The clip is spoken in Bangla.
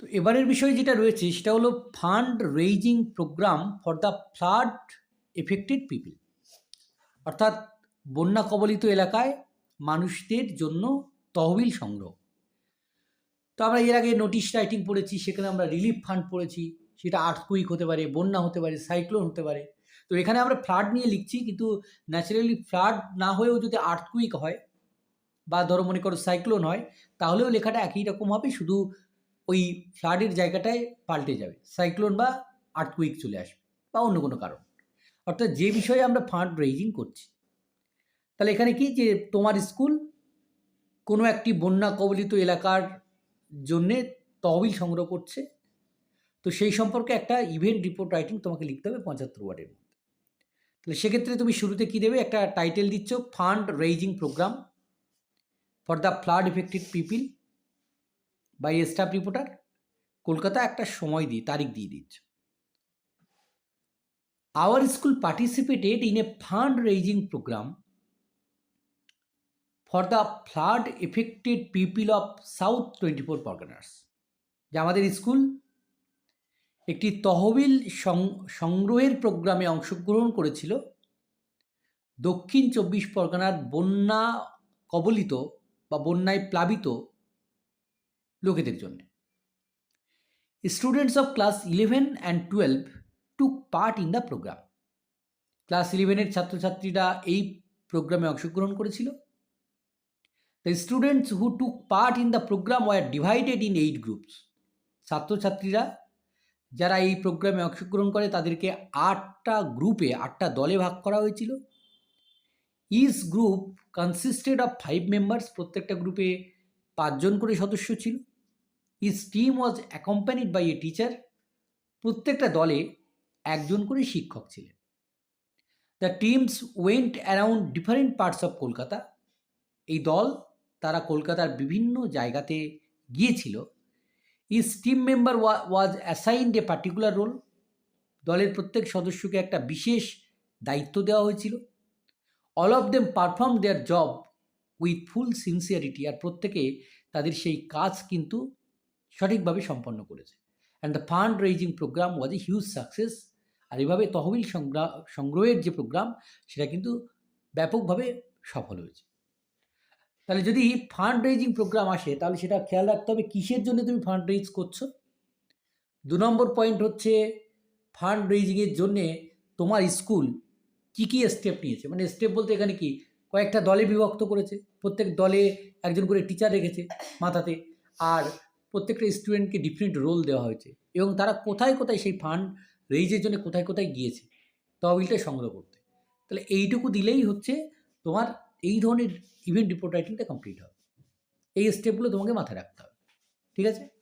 তো এবারের বিষয় যেটা রয়েছে সেটা হলো fund raising programme for the flood affected people অর্থাৎ বন্যা কবলিত এলাকায় মানুষদের জন্য তহবিল সংগ্রহ। তো আমরা এর আগে নোটিশ রাইটিং পড়েছি, সেখানে আমরা রিলিফ ফান্ড পড়েছি, সেটা আর্থকুইক হতে পারে, বন্যা হতে পারে সাইক্লোন হতে পারে। তো এখানে আমরা ফ্লাড নিয়ে লিখছি, কিন্তু ন্যাচারালি ফ্লাড না হয়েও যদি আর্থকুইক হয় বা ধরো মনে করো সাইক্লোন হয়, তাহলেও লেখাটা একই রকম হবে, শুধু ওই ফ্লাডের জায়গাটায় পাল্টে যাবে। সাইক্লোন বা আর্থকুইক চলে আসবে, বা অন্য কোনো কারণ। অর্থাৎ যে বিষয়ে আমরা ফান্ড রেইজিং করছি, তাহলে এখানে কি যে তোমার স্কুল কোনো একটি বন্যা কবলিত এলাকার জন্যে তহবিল সংগ্রহ করছে। তো সেই সম্পর্কে একটা ইভেন্ট রিপোর্ট রাইটিং তোমাকে লিখতে হবে পঁচাত্তর ওয়ার্ডের মধ্যে। তাহলে সেক্ষেত্রে তুমি শুরুতে কী দেবে? একটা টাইটেল দিচ্ছ fund raising programme for the flood affected people by staff reporter Kolkata একটা সময় দিয়ে, তারিখ দিয়ে দিচ্ছ। Our school participated in a fund raising programme for the flood affected people of South twenty four Parganas যে আমাদের স্কুল একটি তহবিল সংগ্রহের প্রোগ্রামে অংশগ্রহণ করেছিল। দক্ষিণ চব্বিশ পরগনার বন্যা কবলিত বা বন্যায় প্লাবিত লোকেদের জন্য। Students of class eleven and twelve took part in the programme class ইলেভেনের ছাত্রছাত্রীরা এই প্রোগ্রামে অংশগ্রহণ করেছিল। The students who took part in the programme were divided in eight groups ছাত্রছাত্রীরা যারা এই প্রোগ্রামে অংশগ্রহণ করে, তাদেরকে আটটা গ্রুপে আটটা দলে ভাগ করা হয়েছিল। Each group consisted of five members প্রত্যেকটা গ্রুপে পাঁচজন করে সদস্য ছিল। Each team was accompanied by a teacher প্রত্যেকটা দলে একজন করে শিক্ষক ছিলেন। The teams went around different parts of Kolkata এই দল তারা কলকাতার বিভিন্ন জায়গাতে গিয়েছিল। Each team member was assigned a particular role দলের প্রত্যেক সদস্যকে একটা বিশেষ দায়িত্ব দেওয়া হয়েছিল। All of them perform their job with full sincerity আর প্রত্যেকে তাদের সেই কাজ কিন্তু সঠিকভাবে সম্পন্ন করেছে। And the fund raising programme was a huge success আর এভাবে তহবিল সংগ্রহের যে প্রোগ্রাম সেটা কিন্তু ব্যাপকভাবে সফল হয়েছে। তাহলে যদি ফান্ড রেইজিং প্রোগ্রাম আসে, তাহলে সেটা খেয়াল রাখতে হবে, কিসের জন্য তুমি ফান্ড রেইজ করছ? দু নম্বর পয়েন্ট হচ্ছে ফান্ড রেইজিংয়ের জন্যে তোমার স্কুল কী কী স্টেপ নিয়েছে? মানে স্টেপ বলতে এখানে কি, কয়েকটা দলে বিভক্ত করেছে। প্রত্যেক দলে একজন করে টিচার রেখেছে মাথাতে। আর প্রত্যেকটা স্টুডেন্টকে ডিফারেন্ট রোল দেওয়া হয়েছে এবং তারা কোথায় কোথায় সেই ফান্ড রেইজের জন্য কোথায় কোথায় গিয়েছে তহবিলটা সংগ্রহ করতে। তাহলে এইটুকু দিলেই হচ্ছে তোমার এই ধরনের ইভেন্ট রিপোর্ট রাইটিংটা কমপ্লিট হবে। এই স্টেপগুলো তোমাকে মাথায় রাখতে হবে। ঠিক আছে?